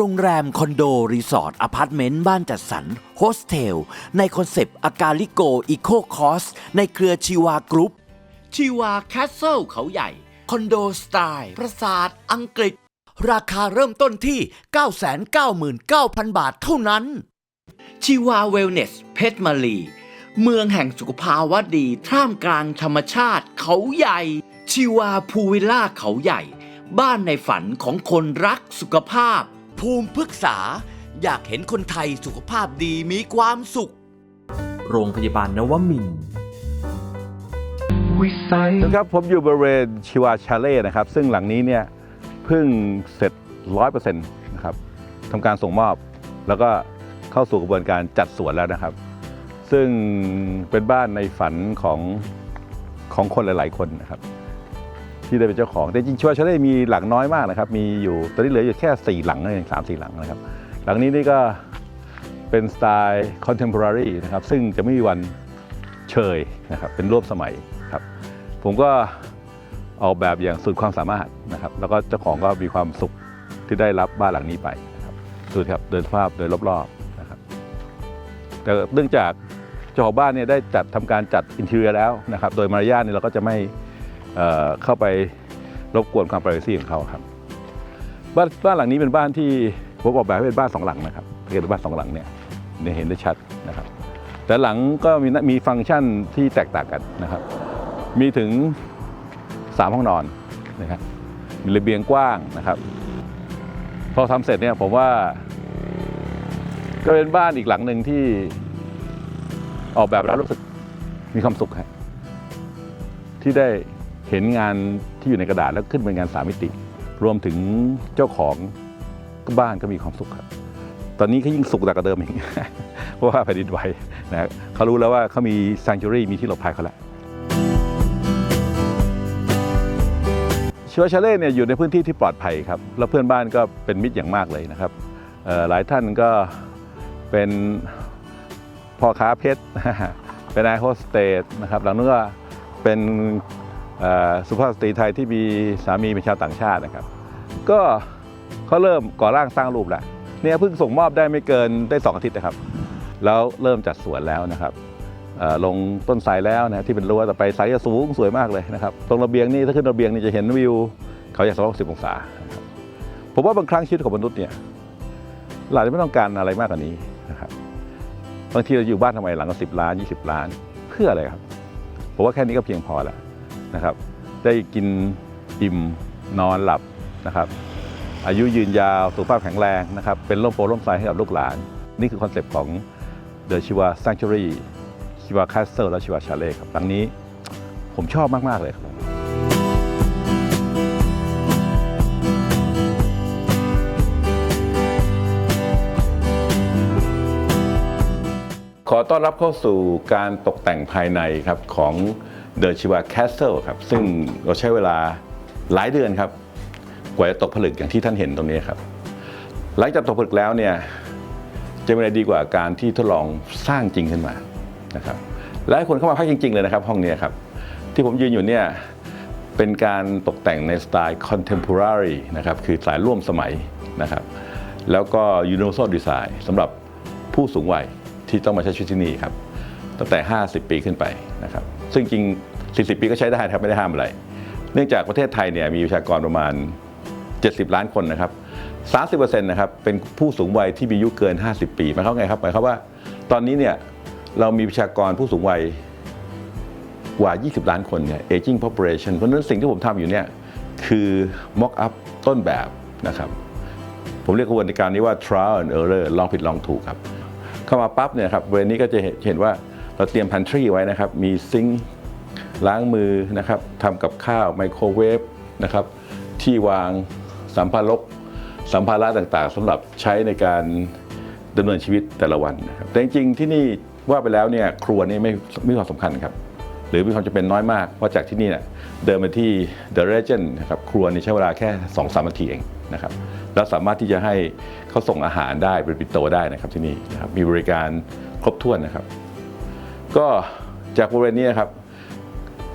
โรงแรม คอนโด รีสอร์ทอพาร์ตเมนต์ บ้านจัดสรรโฮสเทล ในคอนเซปต์อากาลิโกอีโคคอส ในเครือชีวากรุ๊ปชีวาแคสเซิลเขาใหญ่ คอนโดสไตล์ปราสาทอังกฤษ ราคาเริ่มต้นที่ 999,000 บาทเท่านั้น ชีวาเวลเนส เพชรมาลี เมืองแห่งสุขภาวะดี ท่ามกลางธรรมชาติเขาใหญ่ ชีวาพูวิลล่าเขาใหญ่ บ้านในฝันของคนรักสุขภาพ ภูมิพฤกษา อยากเห็นคนไทยสุขภาพดีมีความสุข โรงพยาบาลนวมินทร์ครับผมอยู่บริเวณชิวาชาเล่นะครับ ซึ่งหลังนี้เนี่ยเพิ่งเสร็จ 100%นะครับทำการส่งมอบแล้วก็เข้าสู่กระบวนการจัดสวนแล้วนะครับ ซึ่งเป็นบ้านในฝันของของคนหลาย ๆ คนนะครับ ที่ได้เป็นเจ้าของแต่จริงๆชิวาชาเล่มีหลังน้อยมากนะครับ มีอยู่ตอนนี้เหลืออยู่แค่ 4 หลังเองสามสี่หลังนะครับ หลังนี้นี่ก็เป็นสไตล์ contemporary นะครับ ซึ่งจะไม่มีวันเชยนะครับ เป็นร่วมสมัยครับ ผมก็ออกแบบอย่างสุดความสามารถนะครับ แล้วก็เจ้าของก็มีความสุขที่ได้รับบ้านหลังนี้ไปนะครับดูครับเดินภาพโดยรอบๆนะครับ แต่เนื่องจากเจ้าของบ้านเนี่ยได้จัดทำการจัดอินเทอร์แล้วนะครับ โดยมารยาทเนี่ยเราก็จะไม่ เเข้าไปรบกวนความ p r i เวซีของเขาครับบ้านบ้านหลังนี้เป็นบ้านที่ผมออกแบบให้เป็นบ้านสองหลังนะครับเห็นเป็นบ้านสองหลังเนี่ยเนี่ยเห็นได้ชัดนะครับ แต่หลังก็มีมีฟังก์ชันที่แตกต่างกันนะครับ มีถึง 3 ห้องนอนนะครับมีระเบียงกว้างนะครับพอทำเสร็จเนี่ยผมว่าก็เป็นบ้านอีกหลังหนึ่งที่ออกแบบแล้วรู้สึกมีความสุขฮะที่ได้ เห็นงานที่อยู่ในกระดาษแล้วขึ้นเป็นงานสามมิติ รวมถึงเจ้าของบ้านก็มีความสุขครับ ตอนนี้เขายิ่งสุขกว่าเดิมอีกเพราะว่าแผ่นดินไหวนะเขารู้แล้วว่าเขามี sanctuary มีที่หลบภัยเขาแล้วชิวชาเล่เนี่ยอยู่ในพื้นที่ที่ปลอดภัยครับ แล้วเพื่อนบ้านก็เป็นมิตรอย่างมากเลยนะครับหลายท่านก็เป็นพ่อค้าเพชรเป็นนายโฮสเตสนะครับหลังนั้นก็เป็น สุภาพสตรีไทยที่มีสามีเป็นชาวต่างชาตินะครับ ก็เขาเริ่มก่อร่างสร้างรูปแล้วเนี่ยเพิ่งส่งมอบได้ไม่เกินได้สองอาทิตย์นะครับ แล้วเริ่มจัดสวนแล้วนะครับลงต้นไทรแล้วนะที่เป็นรั้วแต่ไปไซส์จะสูงสวยมากเลยนะครับ ตรงระเบียงนี่ถ้าขึ้นระเบียงนี่จะเห็นวิวเขาใหญ่260องศานะครับผมว่าบางครั้งชีวิตของมนุษย์เนี่ยเราอาจะไม่ต้องการอะไรมากกว่านี้นะครับบางทีเราอยู่บ้านทำไมหลังก็สิบล้าน 20 ล้านเพื่ออะไรครับผมว่าแค่นี้ก็เพียงพอแล้ว นะครับ ได้กินอิ่มนอนหลับนะครับ อายุยืนยาวสุขภาพแข็งแรงนะครับ เป็นร่มโพล่มไทรให้กับลูกหลาน นี่คือคอนเซปต์ของ The Shiva Sanctuary ชิวาคาสเซิลและชิวาชาเล่ครับหลังนี้ผมชอบมาก ๆ เลยครับขอต้อนรับเข้าสู่การตกแต่งภายในครับของ The Chiva Castle ครับ ซึ่งเราใช้เวลาหลายเดือนครับ กว่าจะตกผลึกอย่างที่ท่านเห็นตรงนี้ครับ หลังจากตกผลึกแล้วเนี่ยจะเป็นอะไรดีกว่าการที่ทดลองสร้างจริงขึ้นมานะครับและให้คนเข้ามาพักจริง ๆ เลยนะครับ ห้องนี้ครับ ที่ผมยืนอยู่เนี่ยเป็นการตกแต่งในสไตล์ contemporary นะครับคือสไตล์ร่วมสมัยนะครับ แล้วก็ universal design สำหรับผู้สูงวัยที่ต้องมาใช้ชีวิตที่นี่ครับ ตั้งแต่ 50 ปีขึ้นไปนะครับ ซึ่งจริง 40 ปีก็ใช้ได้ครับไม่ได้ห้ามอะไร เนื่องจากประเทศไทยเนี่ยมีประชากรประมาณ 70 ล้านคนนะครับ 30%นะครับเป็นผู้สูงวัยที่มีอายุเกิน 50 ปีหมายความไงครับหมายความว่าตอนนี้เนี่ยเรามีประชากรผู้สูงวัยกว่า 20 ล้านคนเนี่ย aging population เพราะนั้นสิ่งที่ผมทำอยู่เนี่ยคือ mock up ต้นแบบนะครับ ผมเรียกกระบวนการนี้ว่า trial and error ลองผิดลองถูกครับ เข้ามาปั๊บเนี่ยครับเวณนี้ก็จะเห็นว่า เราเตรียมพันทรีไว้นะครับ มีซิงค์ล้างมือนะครับทำกับข้าวไมโครเวฟนะครับ ที่วางสัมภาระสัมภาระต่างๆสำหรับใช้ในการดำเนินชีวิตแต่ละวันนะครับแต่จริงๆที่นี่ว่าไปแล้วเนี่ยครัวนี่ไม่ไม่มีความสำคัญครับ หรือมีความจำเป็นน้อยมาก เพราะจากที่นี่เนี่ยเดินมาที่ The Legend นะครับครัวนี่ใช้เวลาแค่2อสามนาทีเองนะครับแล้วสามารถที่จะให้เขาส่งอาหารได้เป็นปิโตได้นะครับที่นี่นะครับมีบริการครบถ้วนนะครับ ก็จากบริเวณนี้นะครับ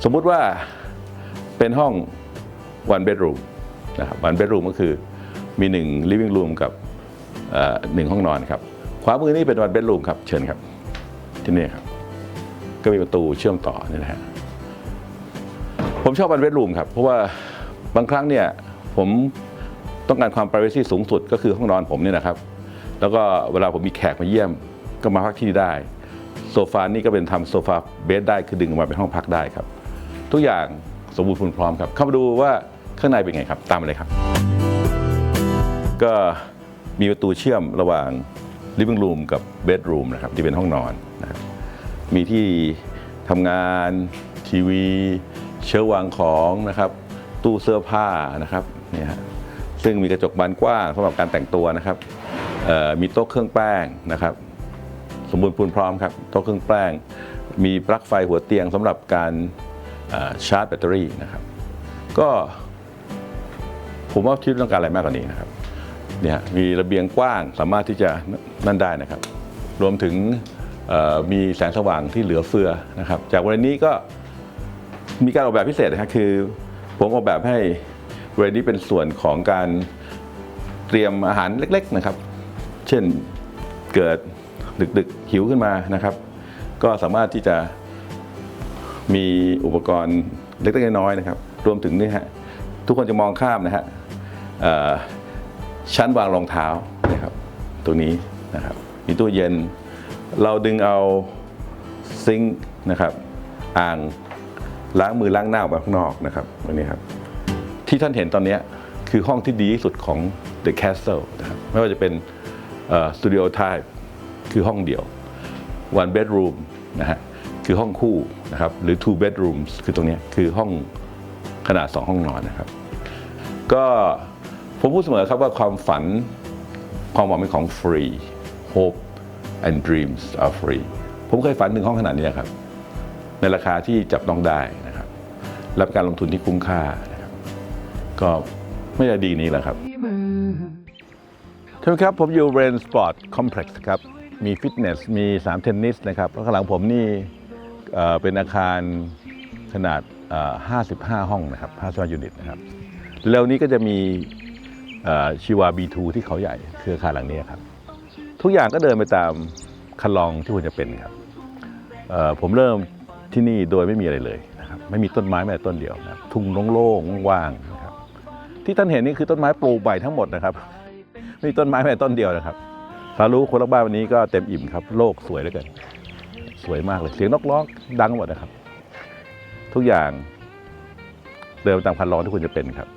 สมมุติว่าเป็นห้อง one bedroom นะครับ one bedroom ก็คือมี 1 living room กับหนึ่งห้องนอนครับ ขวามือนี่เป็นวันเบดรูมครับ เชิญครับ ที่นี่ครับ ก็มีประตูเชื่อมต่อนี่นะฮะผมชอบวันเบดรูมครับ เพราะว่าบางครั้งเนี่ยผมต้องการความ p r i เวซีสูงสุดก็คือห้องนอนผมเนี่ยนะครับ แล้วก็เวลาผมมีแขกมาเยี่ยมก็มาพักที่นี่ได้ โซฟานี่ก็เป็นทำโซฟาเบดได้คือดึงออกมาเป็นห้องพักได้ครับ ทุกอย่างสมบูรณ์พร้อมครับ เข้ามาดูว่าข้างในเป็นไงครับ ตามมาเลยครับ ก็มีประตูเชื่อมระหว่าง living room กับ bedroom นะครับที่เป็นห้องนอนนะครับมีที่ทำงานทีวี เชื้อวางของนะครับ ตู้เสื้อผ้านะครับเนี่ยฮะซึ่งมีกระจกบานกว้างสำหรับการแต่งตัวนะครับมีโต๊ะเครื่องแป้งนะครับ สมบูรณ์พูนพร้อมครับโต๊ะเครื่องแป้ง มีปลั๊กไฟหัวเตียงสำหรับการชาร์จแบตเตอรี่นะครับ ก็ผมว่าที่ต้องการอะไรมากกว่านี้นะครับเนี่ยมีระเบียงกว้างสามารถที่จะนั่นได้นะครับ รวมถึงมีแสงสว่างที่เหลือเฟือนะครับ จากวันนี้ก็มีการออกแบบพิเศษนะครับคือ ผมออกแบบให้บริเวณนี้เป็นส่วนของการเตรียมอาหารเล็ก ๆนะครับ เช่นเกิด ดึกๆหิวขึ้นมานะครับ ก็สามารถที่จะมีอุปกรณ์เล็กๆน้อยๆนะครับ รวมถึงนี่ฮะทุกคนจะมองข้ามนะฮะชั้นวางรองเท้านะครับตัวนี้นะครับมีตู้เย็น เราดึงเอาซิงค์นะครับอ่างล้างมือล้างหน้าออกมาข้างนอกนะครับอันนี้ครับ ที่ท่านเห็นตอนนี้คือห้องที่ดีที่สุดของ The Castle นะครับไม่ว่าจะเป็นสตูดิโอ type คือห้องเดียว one bedroom นะฮะคือห้องคู่นะครับหรือ two bedrooms คือตรงเนี้ยคือห้องขนาด 2 ห้องนอนนะครับ ก็ผมพูดเสมอครับว่าความฝันความหวังเป็นของฟรี hope and dreams are free ผมเคยฝันถึงห้องขนาดนี้ครับ ในราคาที่จับต้องได้นะครับ รับการลงทุนที่คุ้มค่านะครับ ก็ไม่ได้ดีนี้แหละครับท่านผู้ชมครับผมอยู่เรนสปอร์ตคอมเพล็กซ์ครับ มีฟิตเนส มีสนามเทนนิสนะครับแล้วข้างหลังผมนี่เป็นอาคารขนาด 55 ห้องนะครับ55ยูนิตนะครับเร็วนี้ก็จะมีชีวา B2 ที่เขาใหญ่คืออาคารหลังนี้ครับ ทุกอย่างก็เดินไปตามคันลองที่ควรจะเป็นครับผมเริ่มที่นี่โดยไม่มีอะไรเลยนะครับไม่มีต้นไม้แม้แต่ต้นเดียวนะครับทุ่งโล่งๆว่างๆนะครับที่ท่านเห็นนี่คือต้นไม้ปลูกใบทั้งหมดนะครับ ไม่มีต้นไม้แม้แต่ต้นเดียวนะครับ สารู้คนรักบ้านวันนี้ก็เต็มอิ่มครับ โลกสวยเหลือเกินสวยมากเลยเสียงนกร้องดังหมดนะครับ ทุกอย่างเดินตามคันลองที่ควรจะเป็นครับ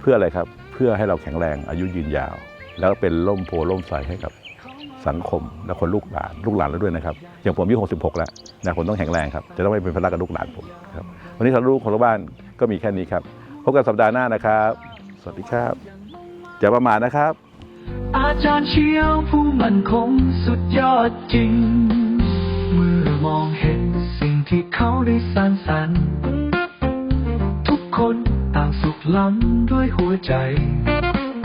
เพื่ออะไรครับเพื่อให้เราแข็งแรงอายุยืนยาว แล้วเป็นร่มโพล่มใสให้กับสังคมและคนลูกหลานลูกหลานแล้วด้วยนะครับอย่างผมอายุ66 แล้วนะผมต้องแข็งแรงครับจะต้องไม่เป็นภาระกับลูกหลานผมครับวันนี้สารู้คนรักบ้านก็มีแค่นี้ครับพบกันสัปดาห์หน้านะครับ สวัสดีครับอย่าประมาทนะครับ อาจารย์เชียวผู้มั่นคงสุดยอดจริง เมื่อมองเห็นสิ่งที่เขาได้สร้างสรรค์ ทุกคนต่างสุขล้ำด้วยหัวใจ